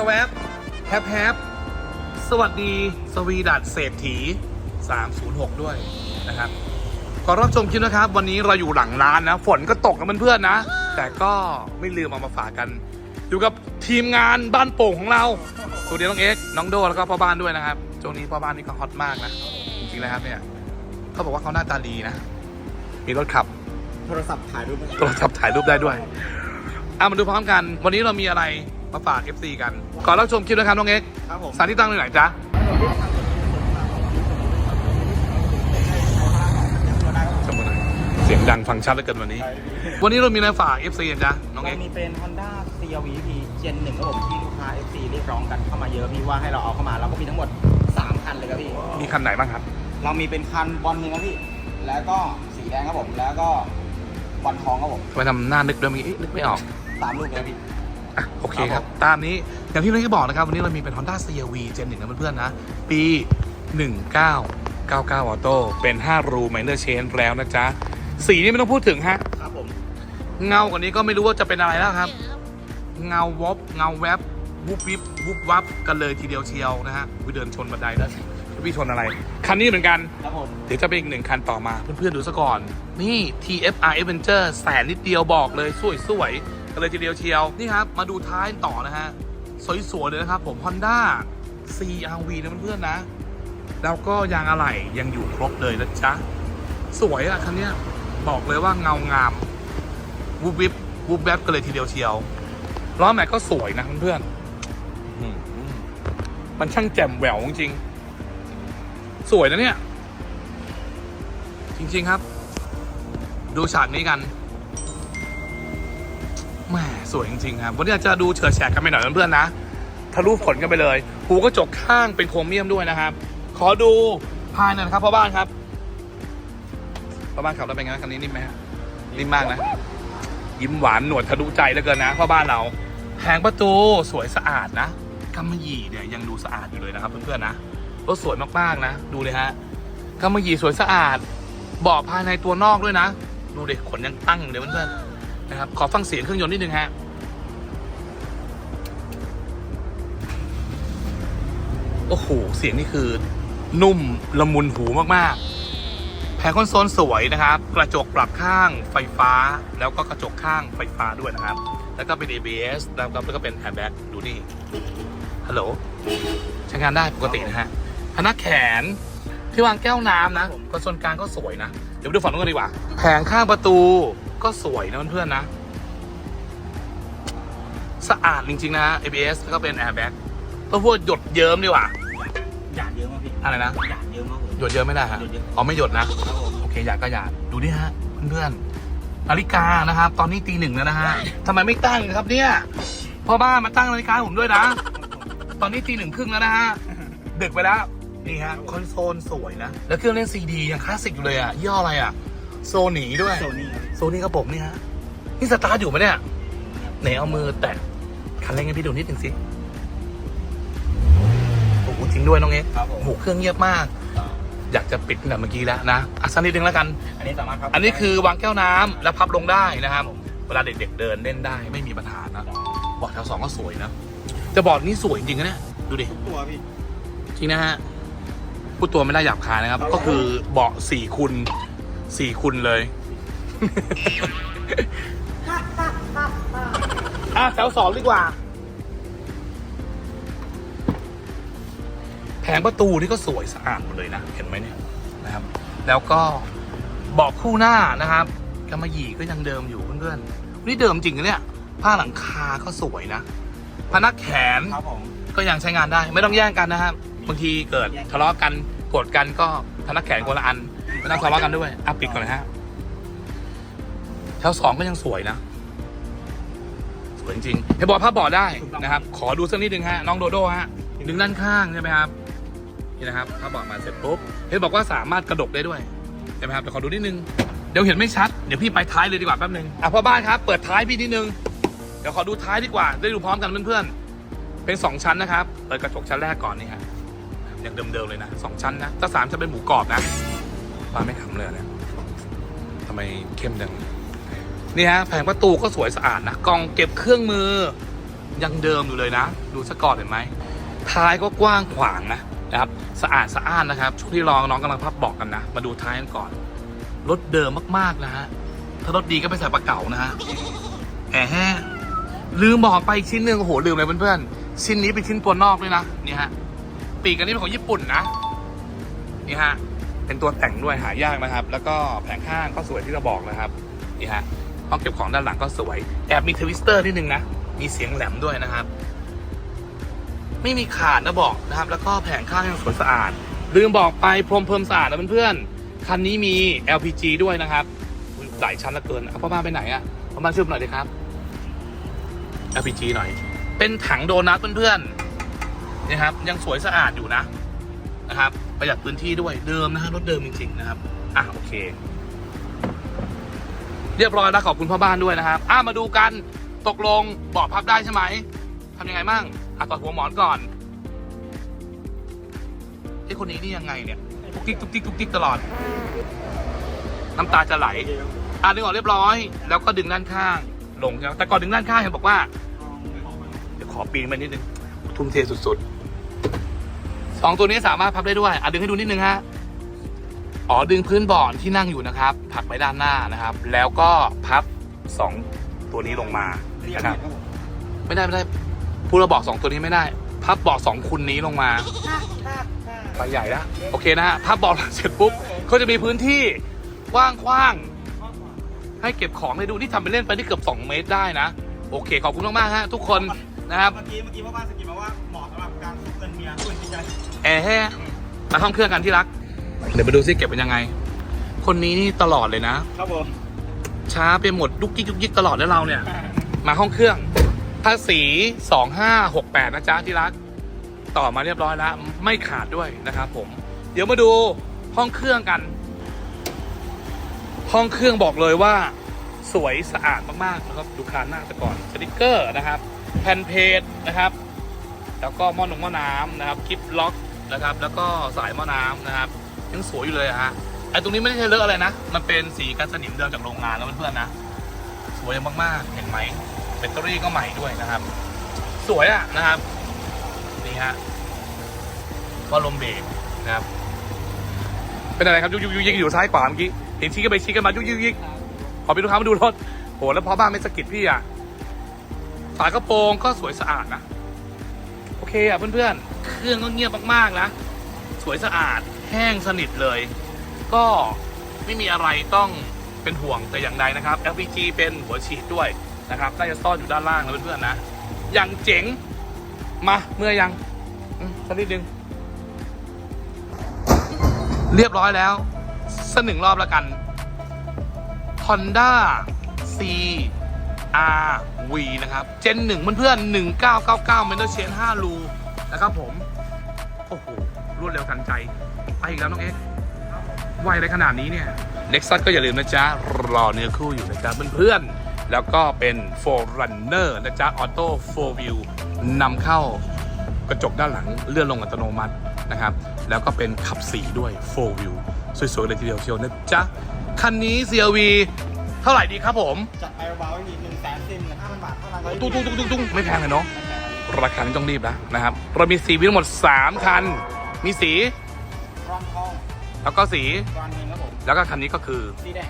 ชวบแฮปแฮปสวัสดีสวีดัตเศรษฐี 306 ด้วยนะครับ ขอรับชมคลิปนะครับ วันนี้เราอยู่หลังร้านนะ ฝนก็ตกกันเพื่อนๆนะ แต่ก็ไม่ลืมเอามาฝากกัน อยู่กับทีมงานบ้านโป่งของเราสวัสดีน้องเอ็กซ์น้องโดแล้วก็พ่อบ้านด้วยนะครับช่วงนี้พ่อบ้านนี่ก็ฮอตมากนะ จริงๆแล้วครับเนี่ยเขาบอกว่าเขาหน้าตาดีนะ มีรถขับ โทรศัพท์ถ่ายรูปไหมโทรศัพท์ถ่ายรูปได้ด้วยอะมาดูพร้อมกัน วันนี้เรามีอะไร มาฝาก FC กันขอรับชมคลิปนะครับน้องเอ็กซ์ครับผม สถานที่ตั้งอยู่ไหนจ๊ะชมกันหน่อยเสียงดังฟังชัดเหลือเกินวันนี้ วันนี้เรามีอะไรฝาก FC กันจ๊ะน้องเอ็เรากซ์มีเป็น Honda CRV P Gen 1ครับผมที่ลูกค้า FC เรียกร้องกันเข้ามาเยอะพี่ว่าให้เราเอาเข้ามาเราก็มีทั้งหมด 3 คันเลยครับพี่ มีคันไหนบ้างครับ เรามีเป็นคันบอลเงินครับพี่ แล้วก็สีแดงครับผม แล้วก็บอลทองครับผมไปทำหน้านึกด้วยเมื่อกี้นึกไม่ออกตามรูปเลยครับพี่ อะโอเคคครัรับบผมตามนี้อย่างที่น้องเอ็กซ์บอกนะครับ วันนี้เรามีเป็น Honda CRV Gen 1นะเพื่อนๆนะ ปี 1999ออโต้เป็น 5 รู Minor Change แล้วนะจ๊ะ สีนี่ไม่ต้องพูดถึงฮะครับผมเงากว่านี้ก็ไม่รู้ว่าจะเป็นอะไรแล้วครับ เงาวบเงาแวบวุบวิบวุบวับกันเลยทีเดียวเชียวนะฮะวิเดินชนบันไดแล้วพี่ชนอะไร คันนี้เหมือนกันครับผมเดี๋ยวจะเป็นอีกหนึ่งคันต่อมาเพื่อนๆดูซะก่อน นี่ TFR Adventure แสนนิดเดียวบอกเลยสวยๆ กันเลยทีเดียวเชียว นี่ครับ มาดูท้ายต่อนะฮะ สวยๆเลยนะครับผม Honda CRV นะเพื่อนๆนะ แล้วก็ยางอะไหล่ยังอยู่ครบเลยนะจ๊ะ สวยอะคันนี้บอกเลยว่าเงางามวูบวิบวูบแวบกันเลยทีเดียวเชียวล้อแม็กก็สวยนะเพื่อนๆมันช่างแจ่มแหววจริงๆสวยนะเนี่ย จริง ๆ ครับ ดูฉากนี้กัน สวยจริงๆครับ วันนี้อาจจะดูเฉิดแฉกกันไปหน่อยเพื่อนๆนะ ทะลุฝนกันไปเลย หูกระจกข้างเป็นโครเมียมด้วยนะครับ ขอดูภายหน่อยนะครับพ่อบ้านครับ พ่อบ้านขับแล้วเป็นไงคันนี้นิ่มไหมฮะนิ่มมากนะ ยิ้มหวานหนวดทะลุใจเหลือเกินนะพ่อบ้านเราแผงประตูสวยสะอาดนะกำมะหยี่เนี่ยยังดูสะอาดอยู่เลยนะครับเพื่อนๆนะรถสวยมากๆนะ ดูเลยฮะกำมะหยี่สวยสะอาดเบาะภายในตัวนอกด้วยนะ ดูดิขนยังตั้งอยู่เลยเพื่อนๆ นะครับ ขอฟังเสียงเครื่องยนต์นิดนึงฮะโอ้โห เสียงนี่คือ นุ่มละมุนหูมากๆ แผงคอนโซลสวยนะครับ กระจกปรับข้างไฟฟ้า แล้วก็กระจกข้างไฟฟ้าด้วยนะครับ แล้วก็เป็น ABS แล้วก็แล้วก็เป็น airbag ดูนี่ฮัลโหลใช้งานได้ปกตินะฮะพนักแขนที่วางแก้วน้ำนะคอนโซลกลางก็สวยนะ เดี๋ยวไปดูฝั่งนู้นกันดีกว่า แผงข้างประตู ก็สวยนะเพื่อนๆนะ สะอาดจริง ๆ นะ ABS แล้วก็เป็น airbag ก็พวกหยดเยิ้มดีกว่าหยาดเยอะมากพี่อะไรนะหยาดเยอะมากเลย หยดเยิ้มไม่ได้ฮะหยดเยิ้มอ๋อไม่หยดนะ ครับผมโอเคหยาดก็หยาดดูนี่ฮะเพื่อนๆนาฬิกานะครับ ตอนนี้ตีหนึ่งแล้วนะฮะทำไมไม่ตั้งครับเนี่ยพ่อบ้านมาตั้งนาฬิกาให้ผมด้วยนะ ตอนนี้ตีหนึ่งครึ่งแล้วนะฮะ ดึกไปแล้ว นี่ฮะคอนโซลสวยนะ แล้วเครื่องเล่นซีดียังคลาสสิกอยู่เลยอะยี่ห้ออะไรอะ โซนีด้วย โซนี่ครับโซนี่ครับผมนี่ฮะนี่สตาร์ทอยู่ไหมเนี่ยไหนเอามือแตะคันเร่งให้พี่ดูนิดหนึ่งสิโอ้โหจริงด้วยน้องเอ็กซ์ครับผมโอ้โหเครื่องเงียบมาก อยากจะปิดตั้งแต่เมื่อกี้แล้วนะอะสักนิดนึงแล้วกัน อันนี้สามารถครับอันนี้คือวางแก้วน้ำแล้วพับลงได้นะครับ เวลาเด็กๆเดินเล่นได้ไม่มีปัญหานะเบาะแถวสองก็สวยนะ แต่เบาะนี้สวยจริงๆนะเนี่ยดูดิ ตัวพี่ จริงนะฮะพูดตัวไม่ได้หยาบคายนะครับ ก็คือเบาะสี่คูณสี่คูณเลย อะแถวสองดีกว่า แผงประตูนี่ก็สวยสะอาดหมดเลยนะ เห็นไหมเนี่ยนะครับ แล้วก็เบาะคู่หน้านะครับกำมะหยี่ก็ยังเดิมอยู่เพื่อนๆนี่เดิมจริงนะเนี่ย ผ้าหลังคาก็สวยนะพนักแขนครับผมก็ยังใช้งานได้ ไม่ต้องแย่งกันนะครับบางทีเกิดทะเลาะกันโกรธกันก็พนักแขนคนละอันไม่ต้องทะเลาะกันด้วยอะปิดก่อนนะฮะ แถวสองก็ยังสวยนะ สวยจริงๆเห็นบอกผ้าบาะได้นะครับ ขอดูสักนิดนึงฮะน้องโดโด้ฮะดึงด้านข้างใช่ไหมครับนี่นะครับผ้าบาะมาเสร็จปุ๊บเห็นบอกว่าสามารถกระดกได้ด้วยใช่ไหมครับเดี๋ยวขอดูนิดนึงเดี๋ยวเห็นไม่ชัดเดี๋ยวพี่ไปท้ายเลยดีกว่าแป๊บนึงอะพ่อบ้านครับ เปิดท้ายพี่นิดนึงเดี๋ยวขอดูท้ายดีกว่า ได้ดูพร้อมกันเพื่อนๆเป็นสองชั้นนะครับเปิดกระจกชั้นแรกก่อนนี่ฮะอยังเดิมๆเลยนะสองชั้นนะถ้าสามจะเป็นหมูกรอบนะป้าไม่ขำเลยเนี่ยทำไมเข้มจัง นี่ฮะแผงประตูก็สวยสะอาดนะกล่องเก็บเครื่องมือยังเดิมอยู่เลยนะ ดูสกอร์เห็นไหมท้ายก็กว้างขวางนะนะครับ สะอาดสะอ้านนะครับช่วงที่รองน้องกำลังพับบอกกันนะ มาดูท้ายกันก่อนรถเดิมมากๆนะฮะถ้ารถดีก็ไปใส่ปลาเก๋านะฮะแหมลืมบอกไปอีกชิ้นหนึ่งโอ้โหลืมเลยเพื่อนๆชิ้นนี้เป็นชิ้นตัวนอกด้วยนะนี่ฮะปีกอันนี้เป็นของญี่ปุ่นนะนี่ฮะเป็นตัวแต่งด้วยหายากนะครับ แล้วก็แผงข้างก็สวยที่เราบอกนะครับนี่ฮะ ห้องเก็บของด้านหลังก็สวย แอบมีทวิสเตอร์นิดนึงนะ มีเสียงแหลมด้วยนะครับ ไม่มีขาดนะบอกนะครับ แล้วก็แผงข้างยังสวยสะอาด ลืมบอกไปพรมเพิ่มสะอาดนะเพื่อนๆ คันนี้มี LPG ด้วยนะครับหลายชั้นลือเกินเอาพ่อบ้านไปไหนอะพ่อบ้านช่วยผมหน่อยดิครับ LPG หน่อย เป็นถังโดนัทเพื่อนๆนี่ครับ ยังสวยสะอาดอยู่นะนะครับ ประหยัดพื้นที่ด้วยเดิมนะฮะรถเดิมจริงๆนะครับ อะโอเค เรียบร้อยแล้วขอบคุณพ่อบ้านด้วยนะครับอะมาดูกันตกลงเบาะพับได้ใช่ไหมทำยังไงมั่งอะต่อหัวหมอนก่อนไอ้คนนี้นี่ยังไงเนี่ยทุกติ๊กทุกติ๊กทุกติ๊กตลอด น้ำตาจะไหลอะดึงออกเรียบร้อย แล้วก็ดึงด้านข้างลงใช่ไหมแต่ก่อนดึงด้านข้างเห็นบอกว่าเดี๋ยวขอปีนไปนิดนึงทุ่มเทสุดๆสองตัวนี้สามารถพับได้ด้วยอะดึงให้ดูนิดนึงฮะ อ๋อดึงพื้นเบาะที่นั่งอยู่นะครับผลักไปด้านหน้านะครับ แล้วก็พับสองตัวนี้ลงมาเรียกนะครับครับผมไม่ได้ไม่ได้พูดเราบอกสองตัวนี้ไม่ได้ พับเบาะสองคุณนี้ลงมาไปใหญ่แล้วโอเคนะฮะพับเบาะเสร็จปุ๊บก็จะมีพื้นที่กว้างๆให้เก็บของได้ดูนี่ทำไปเล่นไปที่เกือบ 2 เมตรได้นะ โอเค ขอบคุณมากๆฮะทุกคนนะครับเมื่อกี้เมื่อกี้พ่อบ้านสกิปมาว่าเหมาะสำหรับการซุกเงินเมียคุณจริงใจแอร์แห้มาห้องเครื่องกันที่รัก เดี๋ยวมาดูซิเก็บเป็นยังไง คนนี้นี่ตลอดเลยนะ ครับผม ช้าไปหมดยุกยิกยุกยิกตลอดแล้วเราเนี่ย มาห้องเครื่องภาษีสองห้าหกแปดนะจ๊ะที่รัก ต่อมาเรียบร้อยแล้วไม่ขาดด้วยนะครับผม เดี๋ยวมาดูห้องเครื่องกัน ห้องเครื่องบอกเลยว่า สวยสะอาดมากๆนะครับ ดูคานหน้าซะก่อนสติกเกอร์นะครับ แผ่นเพจนะครับ แล้วก็หม้อนงหม้อน้ำนะครับคลิปล็อกนะครับ แล้วก็สายหม้อน้ำนะครับ ยังสวยอยู่เลยอะฮะไอตรงนี้ไม่ได้ใช้เลอะอะไรนะ มันเป็นสีกันสนิมเดิมจากโรงงานแล้วเพื่อนๆนะ สวยมากๆ เห็นไหมแบตเตอรี่ก็ใหม่ด้วยนะครับ สวยอะนะครับ นี่ฮะว่าลมเบรกนะครับ เป็นอะไรครับยุกยุกยุกยิกอยู่ซ้ายขวาเมื่อกี้ เห็นชี้กันไปชี้กันมายุกยุกยิกขอเป็นลูค้ามาดูรถโหแล้วพอบ้านไม่สะกิดพี่อะฝากระโปรงก็สวยสะอาดนะ โอเคอะเพื่อนๆ เครื่องก็เงียบมากๆนะ สวยสะอาด แห้งสนิทเลย ก็ไม่มีอะไรต้องเป็นห่วงแต่อย่างใดนะครับ LPG เป็นหัวฉีดด้วยนะครับน่าจะซ่อนอยู่ด้านล่างนะเพื่อนๆนะ อย่างเจ๋ง มาเมื่อยังอืมสักนิดนึง เรียบร้อยแล้วสักหนึ่งรอบแล้วกัน Honda C R V นะครับ เจนหนึ่งเพื่อนๆ1999 m e n t o r Chain 5รูนะครับผม โอ้โห รวดเร็วทันใจไปอีกแล้วน้องเอ็กซ์ไวอะไรขนาดนี้เนี่ย Nexus ก็อย่าลืมนะจ๊ะ รอเนื้อคู่อยู่นะจ๊ะเพื่อนๆ แล้วก็เป็น 4Runner นะจ๊ะ Auto 4 View นำเข้ากระจกด้านหลังเลื่อนลงอัตโนมัตินะครับ แล้วก็เป็นขับสีด้วย 4 View สวยๆ เลยทีเดียวเชียวนะจ๊ะ คันนี้ CRV เท่าไหร่ดีครับผมจัดไปเบาๆไว้ทีหนึ่งแสนสี่หมื่นห้าพันบาทเท่านั้นตุ้งตุ้งตุ้งตุ้งตุ้งไม่แพงเลยเนาะราคานี้ต้องรีบแล้วนะครับเรามีสีวิทั้งหมด 3 คัน มีสีรอนทองแล้วก็สีรอนเงินครับผมแล้วก็คันนี้ก็คือสีแดง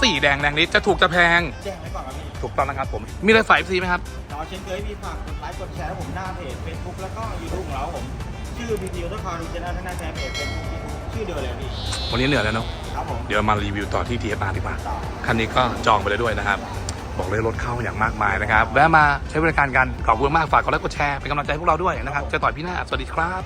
สีแดงแดงนี้จะถูกจะแพงแจ้งไว้ก่อนครับพี่ถูกต้องนะครับผมมีอะไรฝ่ายสีไหมครับเราเช่นเคยพี่ฝากกดไลค์กดแชร์ให้ผมหน้าเพจ Facebook แล้วก็ยูทูบของเราครับผมชื่อพีพีออโต้คาร์ดีเจนทางหน้าแชร์เพจ Facebook ชื่อเดียวเลยพี่วันนี้เหนื่อยแล้วเนาะครับผมเดี๋ยวมารีวิวต่อที่ TFR ดีกว่าต่อคันนี้ก็จองไปเลยด้วยนะครับบอกเลยรถเข้าอย่างมากมายนะครับแวะมาใช้บริการกันขอบคุณมากฝากกดไลค์กดแชร์เป็นกำลังใจให้พวกเราด้วยนะครับเจอต่อยพี่หน้าสวัสดีครับ